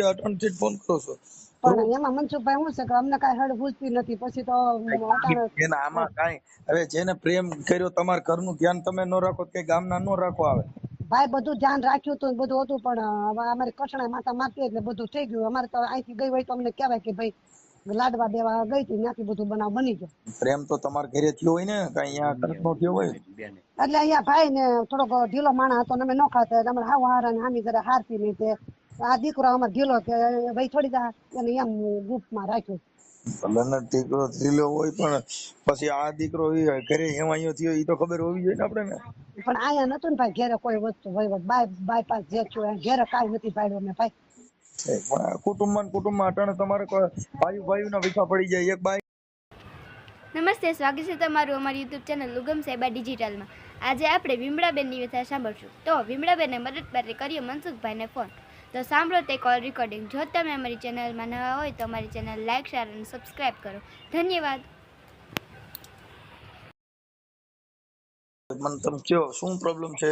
અટણથી phone કરો છો. પણ એમાં મનસુખભાઈ શું છે કે અમને કાંઈ હળ ભૂલતી નથી. પછી તો એને આમાં કાંઈ હવે જેને પ્રેમ કર્યો તમારા ઘરનું ધ્યાન તમે ન રાખો કે ગામના ન રાખો આવે. ભાઈ બધું ધ્યાન રાખ્યું હતું બધું હતું પણ હવે અમારી કસણા માતા મારતી એટલે બધું થઈ ગયું. અમારે તો અહીંથી ગઈ હોય તો અમને કહેવાય કે ભાઈ લાડવા દેવા ગઈ હતી ત્યાંથી બધું બનાવ બની ગયો. પ્રેમ તો તમારા ઘરે થયો હોય ને કઈ અહીંયા થયો હોય? એટલે અહીંયા ભાઈ ને થોડોક ઢીલો માણસ હતો ને અમે ન ખાતા એટલે અમારે હાવ હારા ને હામી જરા હારતી નહીં તે. આ દીકરો અમાર ઢીલો કે ભાઈ થોડી દા એને એમ ગુપમાં રાખ્યો. ભલે દીકરો થયેલો હોય પણ પછી આ દીકરો ઘરે હેવાયો થયો એ તો ખબર હોવી જોઈએ ને આપણે ને. પણ આયા નતું ને ભાઈ ઘરે કોઈ વસ્તુ વહીવટ બાય બાયપાસ જે થયું ઘરે કાઈ નથી પાડ્યો અમે ભાઈ. કુટુંબમાં કુટુંબમાં અટાણે તમારે ભાઈ ભાઈ ના વિખા પડી જાય એક બાઈ. નમસ્તે સ્વાગત છે તમારું અમારી યુટ્યુબ ચેનલ લુગમ સાહેબા ડિજિટલમાં આજે આપણે વિમળાબેનની વ્યથા સાંભળશું. તો વિમળાબેને મદદ માટે કર્યો મનસુખભાઈને ફોન તો સાંભળો તે કોલ રેકોર્ડિંગ જો તમે અમારી ચેનલમાં નવા હોય તો અમારી ચેનલ લાઇક શેર અને સબસ્ક્રાઇબ કરો ધન્યવાદ મને તમે કયો શું પ્રોબ્લેમ છે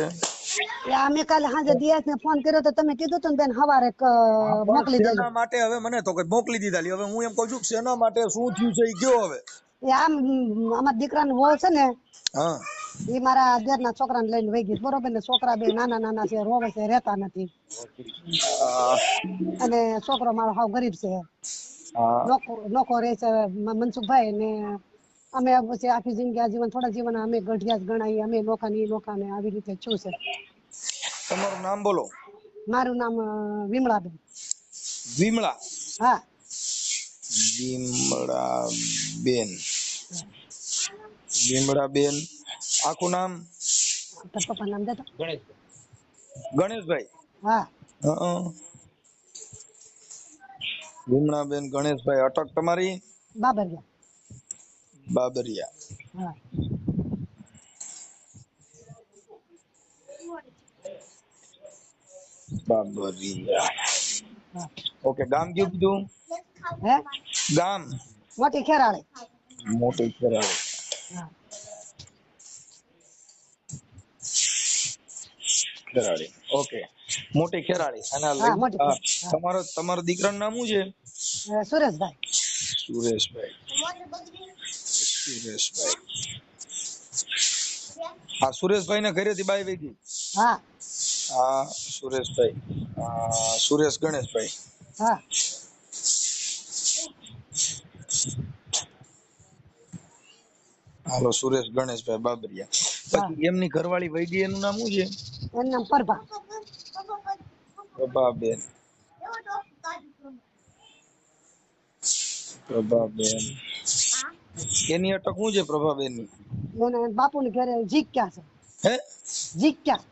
અમે કાલે સાંજે દિયાસ ને ફોન કર્યો તો તમે કીધું તું બેન હવારે મોકલી દેજો માટે હવે મને તો કઈ મોકલી દીધા હવે હું એમ કહું છું કે માટે શું થયું છે એ કયો હવે એ આમ અમારા દીકરાનો વહુ છે ને હા એ મારા દેરના છોકરાને લઈને વહી ગઈ. બરોબર ને? છોકરા બે નાના નાના છે રોવે છે રહેતા નથી. અને છોકરો મારો હાવ ગરીબ છે. નોકો રહે છે મનસુખભાઈ ને અમે પછી આખી જિંદગી આજીવન થોડા જીવન અમે ગઢિયા ગણાય અમે નોખા ની નોખા ને આવી રીતે છું છે. તમારું નામ બોલો. મારું નામ વિમળા વિમળાબેન. વિમળા? હા. વિમળા બેન વિમળા બેન આખું નામ? પપ્પા નામ દેતો ગણેશભાઈ. હા. વિમળાબેન ગણેશભાઈ અટક તમારી? બાબરિયા. બાબરિયા. હા. બાબરિયા. ઓકે ગામ કયું કીધું? ગામ? મોટી ખેરાળી. મોટી ખેરાળી. ખેરાળી. ઓકે. મોટી ખેરાળી. અને આ હા. તમારો દીકરાનું નામ શું છે? સુરેશભાઈ. સુરેશભાઈ. સુરેશભાઈ. હા સુરેશભાઈ ને ઘરેથી બાઈ વઈ ગઈ. હા. હા સુરેશભાઈ. આ, સુરેશ ગણેશભાઈ. હા. હાલો સુરેશ ગણેશભાઈ બાબરિયા. પછી એમની ઘરવાળી ગઈ એનું નામ શું છે? એનું નામ પરભા પ્રભા બેન એની અટક શું છે પ્રભાબેનની બાપુ બાપુને ઘરે જીક્યા છે. હે? જીક્યા.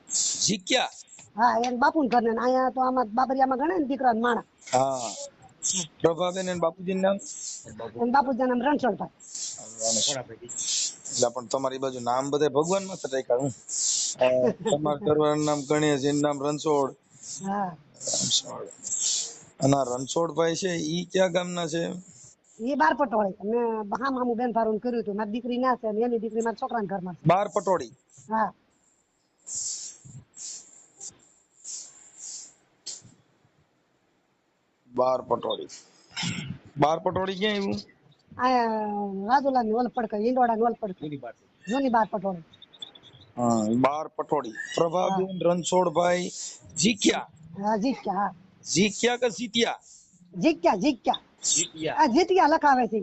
જીક્યા? હા એને ઘર ને અહીંયા તો આમાં બાબરિયામાં ગણે ને દીકરા માણા. હા. પ્રભાબેન અને બાપુજી નામ? બાપુજી નામ નામ રણછોડભાઈ. એટલે પણ તમારી બાજુ નામ બધા ભગવાનમાં રાખ્યા હું. તમારા કરવાનું નામ ગણેશ એનું નામ રણછોડ. રણછોડ. અને આ રણછોડભાઈ છે ઈ ક્યાં ગામના છે? એ બાર પટોળી. મેં હામ હામું બેન ફારું કર્યું હતું. મારી દીકરી ના છે અને એની દીકરી મારા છોકરાના ઘરમાં બાર પટોળી. હા. બાર પટોળી. બાર પટોળી ક્યાં આવ્યું રાજુલાની ઓલ પડક ઈંડોળાની ઓલ પડક જૂની બાર પટોડી બાર પટોળી પ્રભાબેન રણછોડભાઈ જીક્યા હા જીક્યા હા જીક્યા કે જીત્યા જીત્યા જીત્યા આ જીત્યા લખાવે છે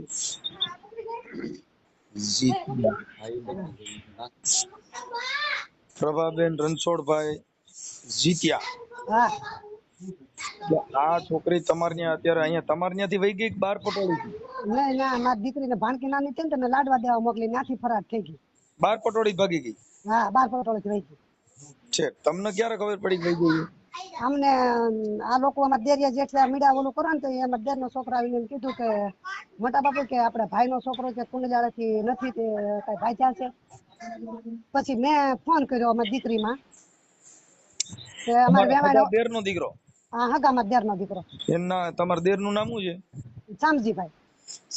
પ્રભાબેન રણછોડભાઈ જીત્યા હા આ છોકરી તમારી ત્યાં અત્યારે અહીંયા તમારી ત્યાંથી વહી ગઈ બાર પટોળી થી? નહીં ના મારી દીકરીને ભાણકી નાની હતી ને લાડવા દેવા મોકલી ત્યાંથી ફરાર થઈ ગઈ. બાર પટોળી ભાગી ગઈ? હા બાર પટોળે રહી ગઈ. છે તમને ક્યારે ખબર પડી ગઈ ગઈ અમને આ લોકો અમારા દેરિયા જેઠલા મીડા ઓલું કરો ને તો એમાં દેર નો છોકરો આવીને કીધું કે મોટા બાપુ કે ભાઈ નો છોકરો છે કુંડલાળેથી નથી તે કઈ ભાઈ છે? પછી મેં ફોન કર્યો અમારી દીકરીમાં. કે અમારે વેવાણો દેર નો દીકરો. હા હગામાં દેરનો દીકરો. એમના તમારા દેરનું નામ શું છે? શામજીભાઈ.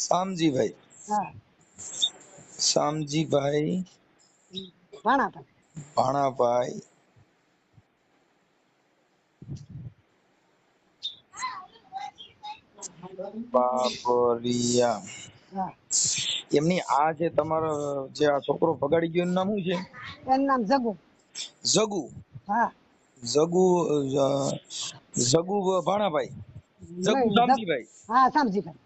શામજીભાઈ. હા. શામજીભાઈ. ભાણાભાઈ. ભાણાભાઈ. બાબરિયા. એમની આ જે તમારો જે આ છોકરો ભગાડી ગયો એનું નામ શું છે? એનું નામ જગુ. જગુ? હા. જગુ જગુ ભાણાભાઈ. જગુ શામજીભાઈ હા શામજીભાઈ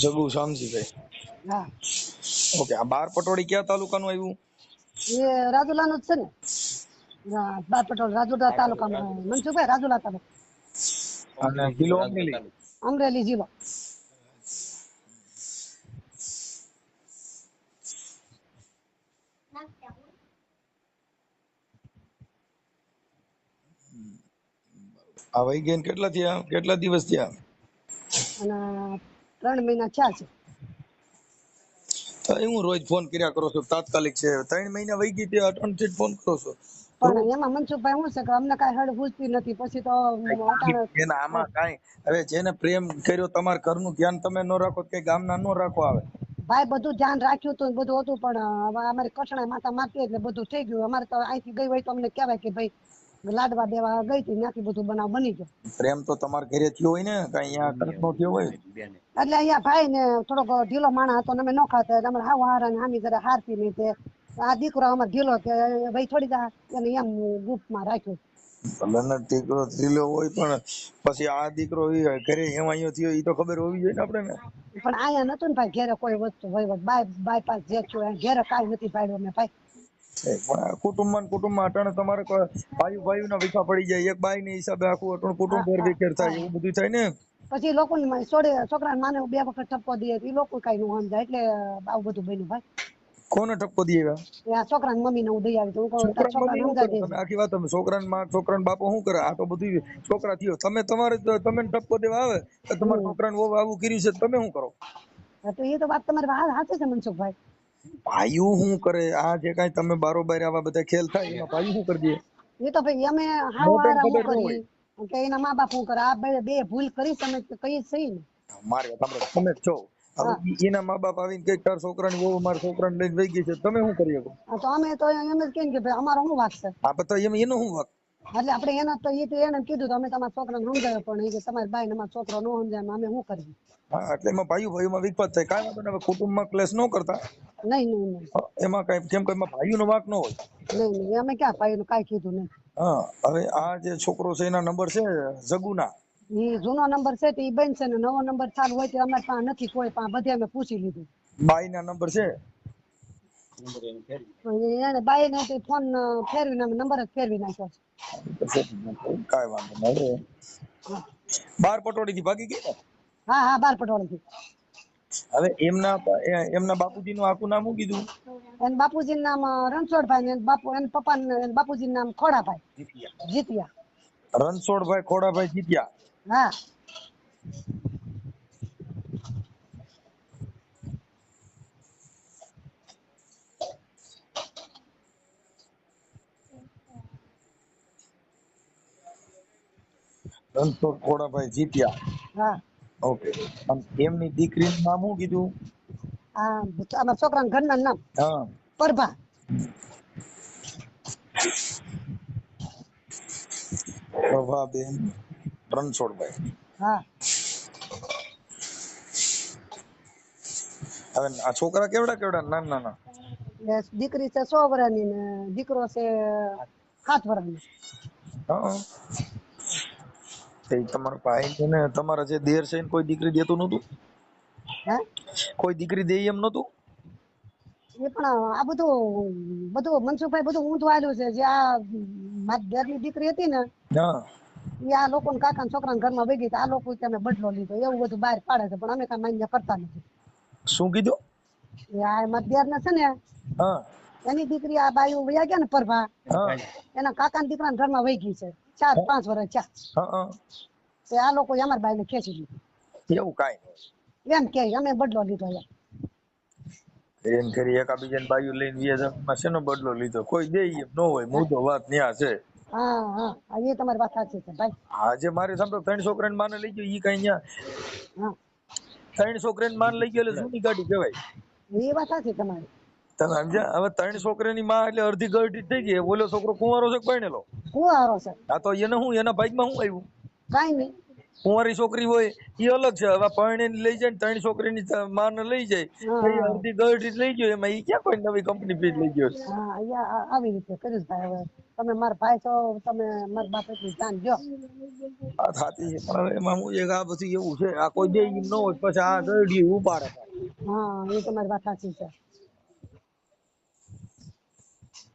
જગુ શામજીભાઈ હા. ઓકે આ બાર પટોળી કયા તાલુકાનું આવ્યું? એ રાજુલાનું જ છે ને. બાર પટોળ રાજુલા તાલુકામાં મનસુખભાઈ રાજુલા તાલુકા. અને જિલ્લો અમરેલી અમરેલી જિલ્લો. આ વહી ગયા કેટલા થયા? કેટલા દિવસ થયા? અને ત્રણ મહિના થયા છે. તો હું રોજ ફોન કર્યા કરો છો તાત્કાલિક છે. ત્રણ મહિના વહી ગઈ ત્યાં અટણથી ફોન કરો છો. પણ એમાં મનસુખભાઈ શું છે કે અમને કાંઈ હળ પૂછતી નથી પછી તો એના આમાં કાંઈ. હવે જેને પ્રેમ કર્યો તમારા ઘરનું ધ્યાન તમે ન રાખો કે ગામના ન રાખો આવે. ભાઈ બધું ધ્યાન રાખ્યું હતું બધું હતું પણ હવે અમારી કસણાઈ માતા મારતી એટલે બધું થઈ ગયું. અમારે તો અહીંથી ગઈ હોય તો અમને કહેવાય કે ભાઈ લાડવા દેવા ગઈ હતી ત્યાંથી બધું બનાવ બની ગયો. પ્રેમ તો તમારા ઘરે થયો હોય ને કઈ અહીંયા કરત થયો હોય? એટલે અહીંયા ભાઈ ને થોડોક ઢીલો માણા હતો અમે ન ખાતા એટલે અમારે હાવ હારા ને હામી જરા હારતી નહીં તે. આ દીકરો અમારે ઢીલો કે ભાઈ થોડી દા એને એમ ગુપ્તમાં રાખ્યો. ભલે દીકરો થયેલો હોય પણ પછી આ દીકરો ઘરે હેવાયો થયો એ તો ખબર હોવી જોઈએ ને આપણે ને પણ અહીંયા નતું ને ભાઈ ઘેરે કોઈ વસ્તુ હોય બાય બાયપાસ જે થયું એ ઘેરે કાંઈ નથી પાડ્યો મેં ભાઈ. કુટુંબમાં ને કુટુંબમાં અટાણે તમારે ભાઈ ભાઈ ના વિખા પડી જાય. એક બાઈ ની હિસાબે આખું અટણ કુટુંબ વેર વિખેર થાય એવું બધું થાય ને? પછી લોકો છોડે છોકરા માને બે વખત ઠપકો દે એ લોકો કઈ નું સમજાય. એટલે આવું બધું બન્યું ભાઈ. કોને ઠપકો દે એવા? એ આ છોકરા મમ્મી ને હું દઈ આવી તો હું કહું છોકરાને શું તમે આખી વાત તમે છોકરાને માં છોકરાને બાપો શું કરે? આ તો બધું છોકરા થયો. તમે તમારે તમે ઠપકો દેવા આવે તો તમારા છોકરાને ને આવું કર્યું છે તમે શું કરો? તો એ તો વાત તમારી વાત સાચી છે મનસુખભાઈ. ભાઈઓ શું કરે? આ જે કાઈ તમે બારોબાર આવા બધા ખેલ થાય એમાં ભાઈઓ શું કરી દે? એ તો ભાઈ અમે હાવ મોટાને હું કરી કે એના મા બાપ શું કરે? આ બે બે ભૂલ કરી તમે તો કઈ સહી ને. મારે તમે તમે છો. એના મા બાપ આવીને કઈ તાર છોકરાને બહુ માર છોકરાને લઈને વહી ગઈ છે. તમે શું કરી શકો? તો અમે તો એમ જ કે ભાઈ અમારો શું વાક છે? આ બધા એમ એનો શું વાંક? એટલે આપણે એના તો એ તો એને કીધું તમે તમારા છોકરાને સમજાવ્યો પણ એ કે તમારી બાઈ ને અમારો છોકરો ન સમજાય અમે શું કરીએ? હા એટલે એમાં ભાઈઓ ભાઈઓમાં વિખવાદ થાય. કાંઈ વાંધો નહીં કુટુંબમાં ક્લેશ ન કરતા. નહીં નહીં નહીં. એમાં કાંઈ કેમ કે એમાં ભાઈઓનો વાંક ન હોય. નહીં નહીં અમે ક્યાં ભાઈ નું કાંઈ કીધું નહીં. હા હવે આ જે છોકરો છે એના નંબર છે જગુના. એ જૂનો નંબર છે તો એ છે ને નવો નંબર ચાલુ હોય તો અમારે પાસે નથી કોઈ પાસે બધે અમે પૂછી લીધું. બાઈના નંબર છે? એને બાઈ ને ફોન ફેરવીને અમે નંબર જ ફેરવી નાખ્યો છે. વાંધો નહીં બાર પટોળી થી ભાગી ગઈ હા હા બાર પટોળીથી. હવે એમના એમના બાપુજી નું આખું નામ શું કીધું? એને બાપુજીનું નામ રણછોડભાઈ ને બાપુ એના પપ્પા ને બાપુજીનું નામ ખોડાભાઈ. જીતિયા. રણછોડભાઈ ખોડાભાઈ જીત્યા? હા. રણછોડ ખોડાભાઈ જીત્યા હા. ઓકે. એમની દીકરીનું નામ શું કીધું? આ અમારા છોકરાના ઘરના નામ હા. પરભા. પ્રભાબેન રણછોડભાઈ. હા. હવે આ છોકરા કેવડા કેવડા? નાના નાના. દીકરી છે સો વર્ષની ને દીકરો છે સાત વર્ષનો હા. તે તમારો ભાઈ છે ને તમારા જે દેર છે કોઈ દીકરી દેતું નતું કોઈ દીકરી દે એમ નતું એ પણ આ બધું બધું મનસુખભાઈ બધું ઊંધું આલ્યું છે જે આ મારી દેરની દીકરી હતી ને એ આ લોકો કાકા છોકરા ઘરમાં વહી ગઈ આ લોકો તમે બદલો લીધો એવું બધું બહાર પાડે છે પણ અમે કઈ માન્ય કરતા નથી. શું કીધું? આ મારી દેર છે ને એની દીકરી આ બાયું વયા ગયા ને પરભા એના કાકા દીકરા ઘરમાં વહી ગઈ છે. ચાર પાંચ વર્ષ ચાર તે આ લોકો અમારી બાઈને ખેંચી લીધી એવું કાંઈ એમ કે અમે બદલો લીધો એમ નહીં એમ કરી એકાબીજાને બાયું લઈને વ્યા જવામાં શેનો બદલો લીધો? કોઈ દે એમ. ન હોય મુદ્દો વાત ન્યા છે. હા હા. એ તમારી વાત સાચી છે ભાઈ. આજે મારે સાંભળો ત્રણ છોકરાને માને લઈ ગયો ઈ કઈ ન્યા. ત્રણ છોકરાને માન લઈ ગયો એટલે જૂની ગાડી કહેવાય. એ વાત સાચી તમારી. તમે સમજ્યા? હવે ત્રણ છોકરીની માં એટલે અડધી ગરડી થઈ ગઈ. ઓલો છોકરો કુંવારો છે પરણેલો કુવારો છે. આ તો એને હું એના ભાગમાં હું આવ્યું? કાંઈ નહીં. કુંવારી છોકરી હોય એ અલગ છે. હવે પરણે લઈ જાય ત્રણ છોકરીની માં ને લઈ જાય. અડધી ગરડી લઈ ગયો. એમાં એ ક્યાં કોઈ નવી કંપની ફીસ લઈ ગયો આવી રીતે કર્યું ભાઈ. હવે તમે મારા ભાઈ છો તમે મારા બાપ એટલું ધ્યાન જો આ થાતી છે. પણ એમાં હું એક આ બધું એવું છે. આ કોઈ દે ન હોય પછી આ ગરડી ઉપાડે હા એ તમારી વાત સાચી છે.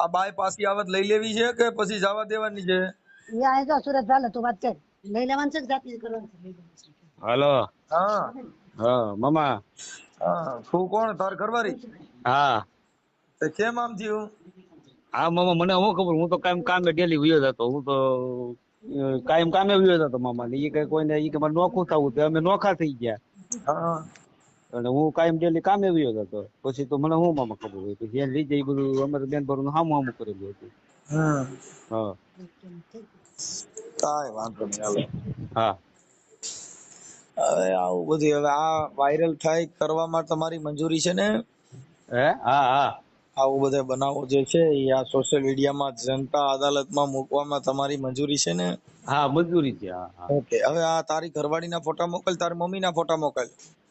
આ બાય પાસી આવત લઈ લેવી છે કે પછી જવા દેવાની છે? એ તો સુરત ચાલે તું વાત કર. લઈ લેવાનું છે કે જાતે કરવાનું છે? હેલો. હા. હા મામા. હા તું કોણ? તાર ઘરવારી હા. તે કેમ આમ થયું? હા મામા મને હું ખબર હું તો કાયમ કામે ડેલી વયો જતો. હું તો કાયમ કામે વયો જતો મામા. ને ઈ કઈ કોઈને ઈ કે મને નોખું થવું તો અમે નોખા થઈ ગયા. હા. અને હું કાયમ ડેલી કામે આવ્યો હતો. પછી તો મને હું મામા ખબર હોય પછી એને લઈ જાય બધું. અમારે બેન ભરું હામું હામું કરેલું હતું. હા. કાંઈ વાંધો નહીં હાલો. હા. હવે આવું બધું હવે આ વાયરલ થાય કરવામાં તમારી મંજૂરી છે ને? હે? હા હા. આવું બધા બનાવો જે છે એ આ સોશિયલ મીડિયામાં જનતા અદાલતમાં મૂકવામાં તમારી મંજૂરી છે ને? હા મંજૂરી છે હા. ઓકે હવે આ તારી ઘરવાળીના ફોટા મોકલ તારી મમ્મીના ફોટા મોકલ.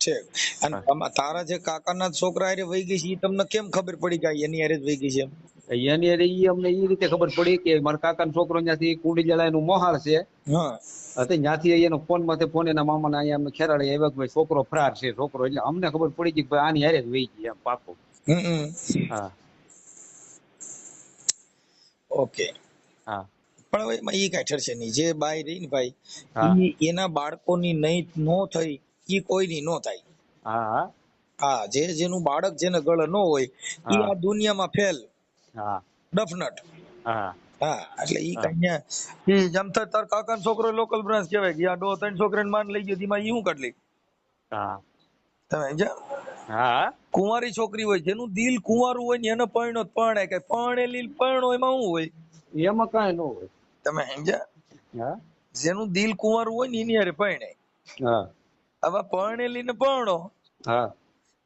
ઠીક અને તારા જે કાકાના છોકરા હારે વહી ગઈ છે એ તમને કેમ ખબર પડી કે એની હારે જ વહી ગઈ છે એની હારે ઈ અમને એ રીતે ખબર પડી કે મારા કાકાનો છોકરો ત્યાંથી કુંડી જલાયનું મોહાળ છે. હા. ત્યાંથી એનો ફોનમાંથી ફોન એના મામાના અહીંયા અમે ખેરાડે આવ્યા કે ભાઈ છોકરો ફરાર છે છોકરો એટલે અમને ખબર પડી કે ભાઈ આની હારે જ વહી ગઈ એમ પાકો. હા. ઓકે. હા. પણ હવે એમાં એ કાંઈ ઠરશે નહીં જે બાય રહી ને ભાઈ એના બાળકોની નહીં નો થઈ ઈ કોઈની નો થાય. હા હા. જે જેનું બાળક જેને ગળ નો હોય એ. આ દુનિયામાં ફેલ. હા. ડફનટ. હા. હા એટલે ઈ કઈ ન્યા ઈ જેમ થાય તાર કાકાનો છોકરો લોકલ બ્રાન્ચ કહેવાય કે આ ડો ત્રણ છોકરાને માન લઈ ગયો તેમાં ઈ હું કાઢલી હા. તમે સમજ્યા? હા કુંવારી છોકરી હોય જેનું દિલ કુંવારું હોય ને એને પરણ્યો તો કે કે પરણેલી પરણો એમાં શું હોય? એમાં કાંઈ ન હોય. તમે સમજ્યા? હા. જેનું દિલ કુંવારું હોય ને એની હારે પરણાય હા. હવે પરણેલી ને પરણો. હા.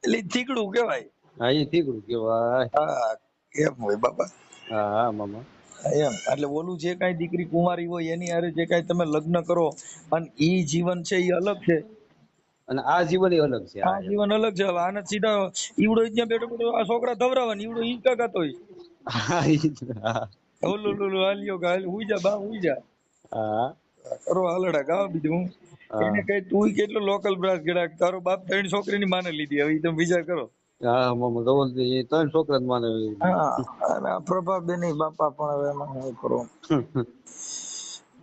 એટલે થીકડું કેવાય હા એ થીકડું કેવાય હા એમ હોય બાબા? હા હા મામા. એમ. એટલે ઓલું જે કાંઈ દીકરી કુંવારી હોય એની હારે જે કાંઈ તમે લગ્ન કરો અને ઈ જીવન છે એ અલગ છે. અને આ જીવન એ અલગ છે આ જીવન અલગ છે. હવે આને સીધા ઈવડો ત્યાં બેઠો બેઠો આ છોકરા ધવરાવા ઈવડો ઈ કાકાતો હોય? ઓલું ઓલું હાલ્યો હાલ હુઈ જા બા હુઈ જા. હા. કરો હાલડા ગાવ બીજું. એને કઈ તું કેટલો લોકલ બ્રાસ ગેડા તારો બાપ ત્રણ છોકરીની માને લીધી. હવે તમે વિચાર કરો. હા મામા ધવલ એ ત્રણ છોકરા જ માને હા પ્રભાબેન બાપા પણ હવે એમાં શું કરો?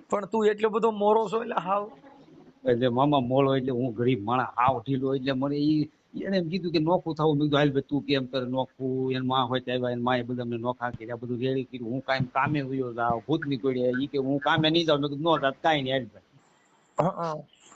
પણ તું એટલો બધો મોરો છો એટલે હાવ. એટલે મામા મોળો એટલે હું ગરીબ માણસ હાવ ઢીલો. એટલે મને ઈ એને એમ કીધું કે નોખું થવું. મેં કીધું હાલ ભાઈ તું કેમ કરે? નોખું. એને માં હોય ત્યાં એને માએ બધા અમને નોખા કર્યા બધું રેડી કર્યું. હું કાંઈ કામે વયો જાવ ભૂત નીકળ્યા. ઈ કે હું કામે નહીં જાઉં. મેં કીધું નો જાત કાંઈ નહીં હાલ ભાઈ.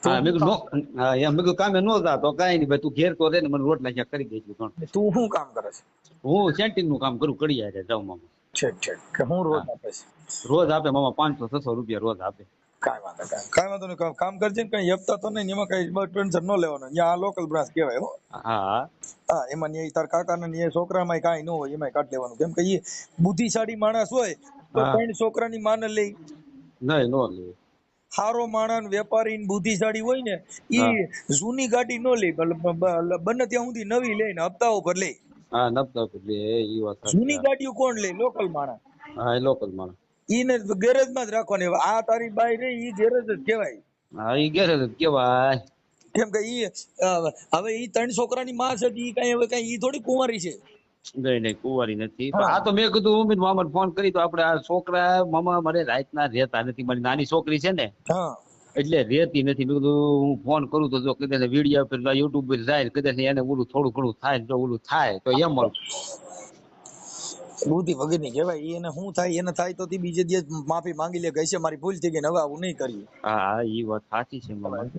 હં, મેં નો હા એમ મેં કામે નો નહીં ભાઈ તું ઘેર તો રે ને મને રોટલા શાક કરી દે એટલું તું શું કામ કરે છે? હું સેન્ટિંગનું કામ કરું કરી આવે જાઉં મામા. ઠીક ઠીક કે હું રોજ આપે છે? રોજ આપે મામા પાંચસો છસો રૂપિયા રોજ આપે. કાંઈ વાંધો કાંઈ કાંઈ વાંધો નહીં કામ- કરજે ને કઈ હપ્તા તો નહીં એમાં કઈ ટેન્શન ન લેવાનું. અહીંયા આ લોકલ બ્રાન્ચ કહેવાય હો. હા. હા એમાં ન્યાય તાર કાકાના ન્યાય છોકરામાં કઈ ન હોય એમાં કાઢ લેવાનું. કેમ કે એ બુદ્ધિશાળી માણસ હોય તો. ત્રણ છોકરાની માને લઈ નહીં નો લે. હારો માણસ વેપારી બુદ્ધિશાળી હોય ને ઈ જૂની ગાડી ન લે બને ત્યાં સુધી નવી લે ને હપ્તા ઉપર લે. હા ઈ વાત જૂની ગાડીઓ કોણ લે? લોકલ માણસ. હા લોકલ માણસ. ઈને ગેરેજમાં જ રાખવાની. આ તારી બાઈ રે ઈ ગેરેજ જ કહેવાય. હા એ ગેરેજ જ કેવાય કેમ કે ઈ હવે ઈ ત્રણ છોકરાની માં છે ઈ કઈ હવે કઈ ઈ થોડી કુંવારી છે. નહીં નહીં કુંવારી નથી આ તો મેં કીધું ઉમેદ મામા ફોન કરી તો આપણે આ છોકરા મામા મારે રાતના રહેતા નથી. મારી નાની છોકરી છે ને એટલે રહેતી નથી. મેં કીધું હું ફોન કરું તો જો કદાચ વીડિયો પર યુટ્યુબ પર જાય કદાચ એને ઓલું થોડું ઘણું થાય જો ઓલું થાય તો એમ મળું બુદ્ધિ વગરની કહેવાય એને શું થાય એને થાય તો બીજે દિવસ માફી માંગી લે ગઈ છે મારી ભૂલ થઈ ગઈ હવે આવું નહીં કરીએ. હા હા એ વાત સાચી છે મામા.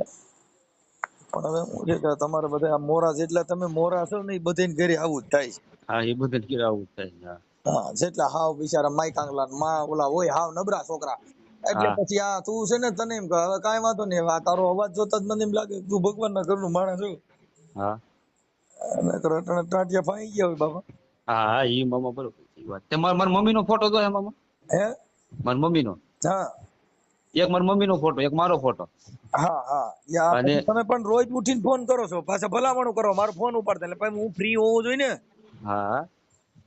પણ હવે હું તમારે બધા મોરા જેટલા તમે મોરા છો ને એ બધાને ઘરે આવું જ થાય છે. હા એ બધા આવું થાય હા. હા જેટલા હાવ બિચારા માઈ કાંગલા ને માં ઓલા હોય હાવ નબરા છોકરા. એટલે પછી આ તું છે ને તને એમ હવે કાંઈ વાંધો નહીં આ તારો અવાજ જોતા જ મને એમ લાગે તું ભગવાન ઘર ઘરનું માણસ છું હા. ટાંટિયા ફાઈ ગયા હોય બાબા હા હા ઈ મામા બરોબર ઈ વાત. તે મારા મમ્મી નો ફોટો જો મામા? હે? મારી મમ્મીનો? હા. એક મારી મમ્મીનો ફોટો એક મારો ફોટો. હા હા. યા તમે પણ રોજ ઉઠીને ફોન કરો છો. પાછા ભલામણો કરો. મારો ફોન ઉપાડતા. એટલે પછી હું ફ્રી હોવું જોઈએ ને. હા.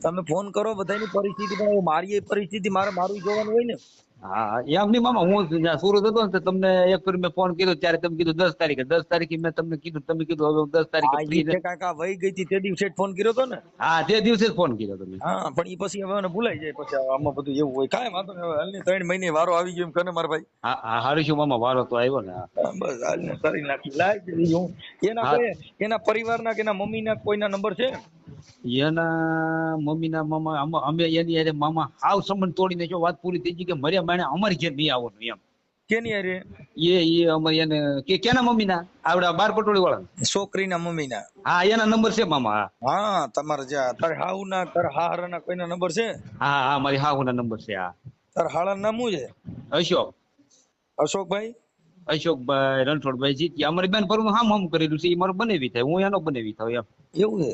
તમે ફોન કરો બધાની પરિસ્થિતિ પણ મારી પરિસ્થિતિ મારે મારું જોવાનું હોય ને. હા એમ નહીં મામા હું જ્યાં સુરત હતો ને તમને એક ફરી મેં ફોન કર્યો ત્યારે તમે કીધું દસ તારીખે દસ તારીખે મેં તમને કીધું તમે કીધું હવે દસ તારીખે આ વહી ગઈ હતી તે દિવસે જ ફોન કર્યો હતો ને. હા તે દિવસે જ ફોન કર્યો તમે. હા પણ એ પછી હવે મને ભૂલાઈ જાય પછી આમાં બધું એવું હોય. કાંઈ વાંધો નહીં હાલની ત્રણ મહિને વારો આવી ગયો એમ કને મારા ભાઈ. હા હા હારું શું મામા વારો તો આવ્યો ને બસ હાલને કરી નાખી લાય છે હું. એના એના પરિવારના કે એના મમ્મીના કોઈના નંબર છે? એના મમ્મીના મામા અમે એની અરે મામા હાવ સંબંધ તોડીને જો વાત પૂરી થઈ ગઈ કે મર્યા માણે અમારી ઘેર નહીં આવવાનું એમ. કેની અરે એ એ અમે એને કે કેના મમ્મીના? આવડા બાર પટોળી વાળા છોકરીના મમ્મીના. હા એના નંબર છે મામા હા. હા તમારે જ્યાં તારે હાઉના તારે હાહરાના કોઈના નંબર છે? હા હા મારી હાહુના નંબર છે હા. તાર હાળા નામ શું છે? અશોક. અશોકભાઈ? અશોકભાઈ રણછોડભાઈ જી અમારી બેન ફરનું હામ હામ કરેલું છે એ મારું બનેવી થાય હું એનો બનેવી થાય એમ. એવું છે?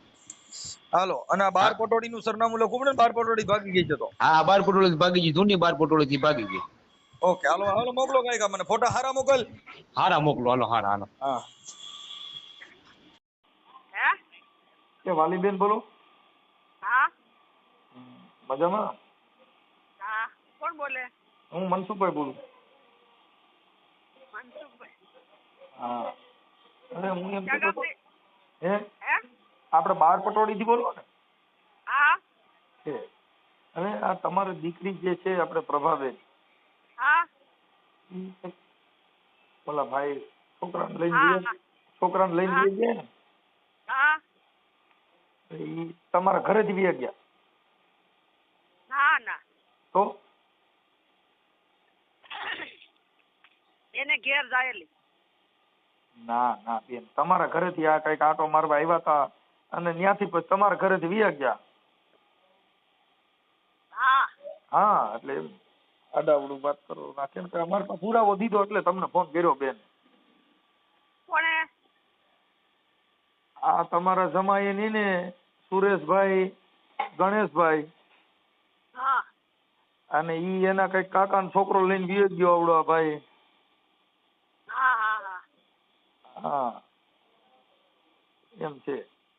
હાલો અને આ બાર પટોળીનું સરનામું લખવું પડે ને બાર પટોળી ભાગી ગઈ છે તો. હા બાર પટોળી ભાગી ગઈ જૂની બાર પટોળી થી ભાગી ગઈ. ઓકે હાલો હાલો મોકલો કઈ મને ફોટા હારા મોકલ. હારા મોકલો હાલો હારા હાલો. હા. કે વાલીબેન બોલો. હા. મજામાં? હા કોણ બોલે? હું મનસુખભાઈ બોલું. મનસુખભાઈ. હા. અરે હું એમ હે? હે? આપણે બાર પટોળીથી બોલો ને. હા. છે. હવે આ તમારી દીકરી જે છે આપણે પ્રભાબેન. હા. ઓલા ભાઈ છોકરાને લઈને ગયા. છોકરાને લઈને. ગયા ને. હા. ઈ તમારા ઘરેથી વ્યા ગયા. ના ના. તો? એને ઘેર જાયેલી. ના ના બેન. તમારા ઘરેથી આ કંઈક આટો મારવા આવ્યા હતા અને ત્યાંથી પછી તમારા ઘરેથી વિયા ગયા? હા. હા એટલે એમ. આડાવડું વાત કરો ના ને અમારે પાસે પુરાવો દીધો એટલે તમને ફોન કર્યો બેન. આ તમારા જમાઈ ની ને સુરેશભાઈ ગણેશભાઈ. હા. અને ઈ એના કંઈક કાકાનો છોકરો લઈને વિયો ગયો આવડો આ ભાઈ. હા. એમ છે.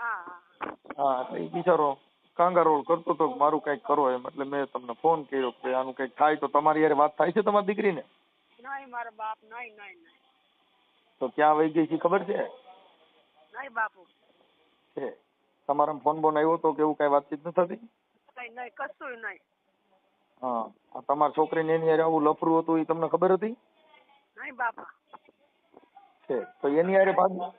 હા તો એ બિચારો કાંગારોળ કરતો તો મારું કંઈક કરો એમ એટલે મેં તમને ફોન કર્યો કે આનું કંઈક થાય તો તમારી યાર વાત થાય છે તમારી દીકરીને? નહીં મારા બાપ નહીં નહીં તો ક્યાં વહી ગઈ છે ખબર છે? નહીં બાપુ. છે. તમારા ફોન બોન આવ્યો તો કે એવું કઈ વાતચીત નથી થતી? નહીં નહીં કશું નહીં. હા તમારા છોકરીને એની હારે આવું લફરું હતું એ તમને ખબર હતી? નહીં બાપા. છે. તો એની હારે બાજુ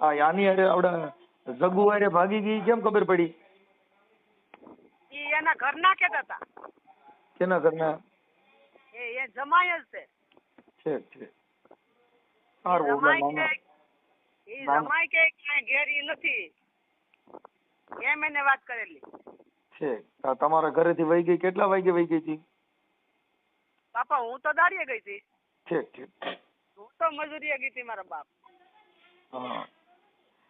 હા આની હારે આવડા જગુ હારે ભાગી ગઈ કેમ ખબર પડી? એના ઘરના કહેતા હતા. કેના ઘરના? એ એ જમાય જ છે. છે છે. આર ઓલા મામા એ જમાય કે કાંઈ ઘેરી નથી. એમ એને વાત કરેલી. છે. તમારા ઘરેથી વહી ગઈ કેટલા વાગે વહી ગઈ હતી? બાપા હું તો દાડીએ ગઈ હતી. ઠીક ઠીક હું તો મજૂરીએ ગઈ હતી મારા બાપ. હા.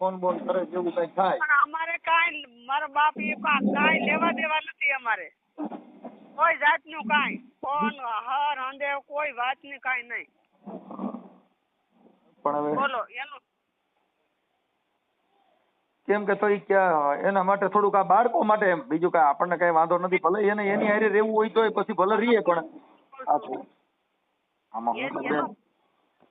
ફોન બોલ કરે જેવું કઈ થાય. પણ અમારે કાંઈ મારા બાપ એ લેવા દેવા નથી અમારે. કોઈ જાતનું કાંઈ. ફોન હર હંદે કોઈ વાતની કાંઈ નહીં. પણ હવે બોલો એનું. કેમ કે તો ઈ ક્યાં એના માટે થોડુંક આ બાળકો માટે એમ. બીજું કાંઈ આપણને કઈ વાંધો નથી ભલે એને એની હારે રહેવું હોય તો પછી ભલે રહીએ પણ આમાં હું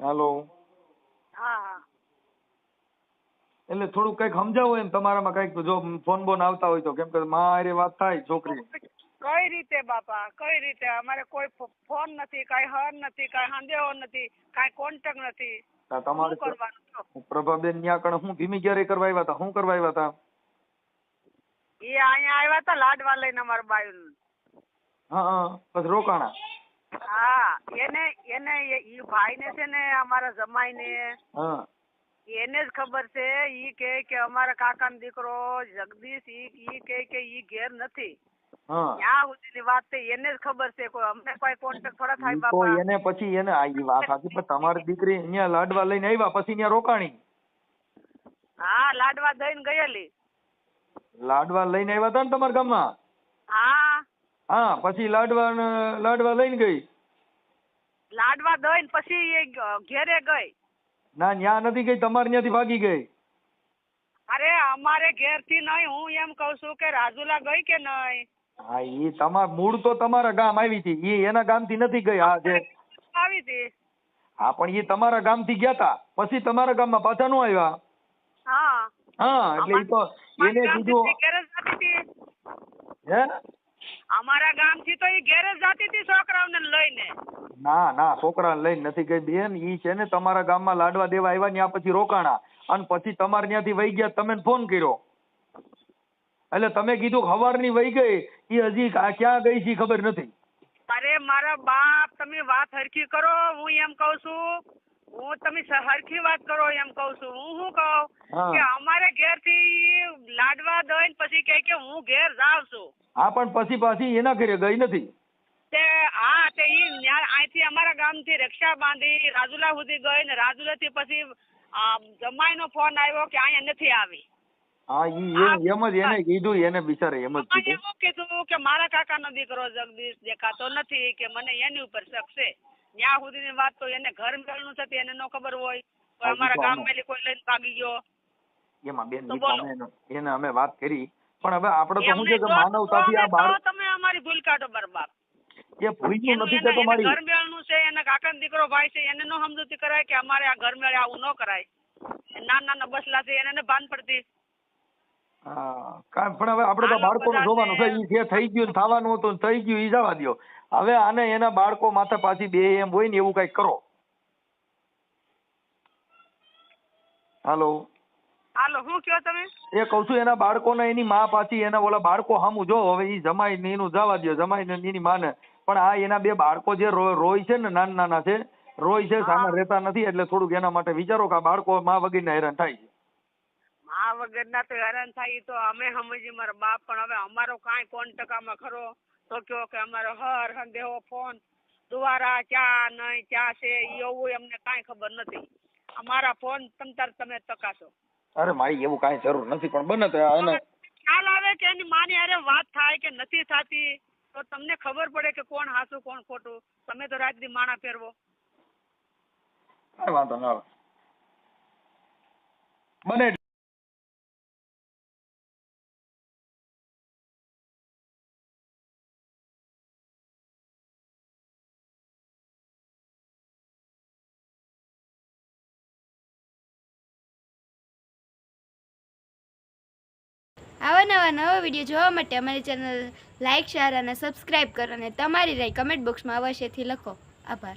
હાલો હા. એટલે થોડું કંઈક સમજાવો એમ તમારામાં કંઈક જો ફોન બોન આવતા હોય તો કેમ કે મારે વાત થાય છોકરી. કઈ રીતે બાપા? કઈ રીતે? અમારે કોઈ ફોન નથી કઈ હર નથી કઈ સંદેહો નથી કઈ કોન્ટેક્ટ નથી. તમારે? પ્રભાબેન ન્યા કણ હું ધીમી ક્યારે કરવા આવ્યા હતા? શું કરવા આવ્યા હતા? એ અહીંયા આવ્યા હતા લાડવા લઈને અમારા બાયુ હા હા પછી રોકાણા. હા એને એને ઈ ભાઈ ને છે ને અમારા જમાઈ ને એને જ ખબર છે ઈ કે કે અમારા કાકાનો દીકરો જગદીશ ઈ ઈ કે કે ઈ ઘેર નથી. ત્યાં સુધીની વાત છે એને જ ખબર છે કોઈ અમને કોઈ કોન્ટેક્ટ થોડા થાય બાપા. એને પછી એને આ વાત સાચી પણ તમારી દીકરી અહીંયા લાડવા લઈને આવ્યા પછી ત્યાં રોકાણી. હા લાડવા દઈને ગયેલી. લાડવા લઈને આવ્યા હતા ને તમારા ગામમાં? હા હા પછી લાડવા લાડવા લઈને ગઈ. લાડવા દઈને પછી એ ઘેરે ગઈ. ના ન્યા નથી ગઈ તમારે ત્યાંથી ભાગી ગઈ. અરે અમારે ઘેરથી નહીં હું એમ કઉ છું કે રાજુલા ગઈ કે નહીં? હા એ તમાર મૂળ તો તમારા ગામ આવી હતી. એ એના ગામથી નથી ગઈ હા જે આવી હતી. હા પણ એ તમારા ગામથી ગયા તા. પછી તમારા ગામમાં પાછા નો આવ્યા. હા. હા એટલે એ તો એને કીધું ઘેર હે? અમારા ગામથી તો એ ઘેરે જતી હતી છોકરાઓને લઈને. ના ના છોકરાને લઈને નથી ગઈ બેન. ઈ છે ને તમારા ગામમાં લાડવા દેવા આવ્યા ત્યાં પછી રોકાણા. અને પછી તમારે ત્યાંથી વહી ગયા તમે ફોન કર્યો. એટલે તમે કીધું કે હવારની વહી ગઈ. એ હજી ક્યાં ગઈ છે ખબર નથી. અરે મારા બાપ તમે વાત હરખી કરો. હું એમ કઉ છું હું તમે સરખી વાત કરો એમ કઉ છું. હું શું કહું? કે અમારે ઘેરથી લાડવા દઈ પછી કહે કે હું ઘેર જાઉં છું. હા પણ પછી પાછી એના ઘરે ગઈ નથી. તે હા તે ઈ અહીંથી અમારા ગામથી રક્ષા બાંધી રાજુલા સુધી ગઈ ને રાજુલા થી પછી જમાઈ નો ફોન આવ્યો કે અહીંયા નથી આવી. હા ઈ એમ એમ જ એને કીધું એને બિચારે એમ જ કીધું. કીધું કે મારા કાકાનો દીકરો જગદીશ દેખાતો નથી કે મને એની ઉપર શક છે. ત્યાં સુધીની વાત તો એને ઘર મેળનું છે એને ન ખબર હોય તો અમારા ગામ મેલી કોઈ લઈને ભાગી ગયો. એમાં બેન એને- અમે વાત કરી. પણ હવે આપણે તો શું છે કે માનવતાથી આ તો તમે અમારી ભૂલ કાઢો બરબાદ. એ ભૂલ્યું એનું નથી કે તમારી ઘર મેળનું છે એના કાકાનો દીકરો ભાઈ છે એને નો સમજૂતી કરાય કે અમારે આ ઘર મેળે આવું ન કરાય. નાના નાના બસલા છે એને ભાન પડતી. હા કાંઈ પણ હવે આપણે તો બાળકોને જોવાનું છે ઈ જે થઈ ગયું ને થવાનું હતું ને થઈ ગયું ઈ જવા દ્યો. હવે આને એના બાળકો માથે પાછી બે એમ હોય ને એવું કઈ કરો. હાલો. હાલો શું કયો તમે? એ કહું છું એના બાળકોને એની માં પાછી એના ઓલા બાળકો સામું જો હવે ઈ જમાઈ ને એનું જવા દો જમાઈ ને એની માને. પણ આ એના બે બાળકો જે રોય છે ને નાના નાના છે રોય છે સામે રહેતા નથી એટલે થોડુંક એના માટે વિચારો કે આ બાળકો માં વગરના હેરાન થાય છે. આ વગરના તો હેરાન થાય તો અમે સમજી મારા બાપ પણ હવે અમારો કાંઈ કોન્ટકામાં ખરો. તો કયો કે અમારો હર હંદેહો ફોન દુવારા ચા નહીં ચા છે એવું અમને કાંઈ ખબર નથી. અમારા ફોન તમતાર તમે તકાશો અરે મારી એવું કાંઈ જરૂર નથી પણ બને તો એને ખ્યાલ આવે કે એની માની હારે વાત થાય કે નથી થતી તો તમને ખબર પડે કે કોણ હાસું કોણ ખોટું. તમે તો રાત દી માણા ફેરવો કાંઈ વાંધો ના આવે. બને આવા નવા નવા વીડિયો જોવા માટે અમારી ચેનલ લાઇક શેર અને સબસ્ક્રાઇબ કરો અને તમારી રાય કમેન્ટ બોક્સમાં અવશ્યથી લખો. આભાર.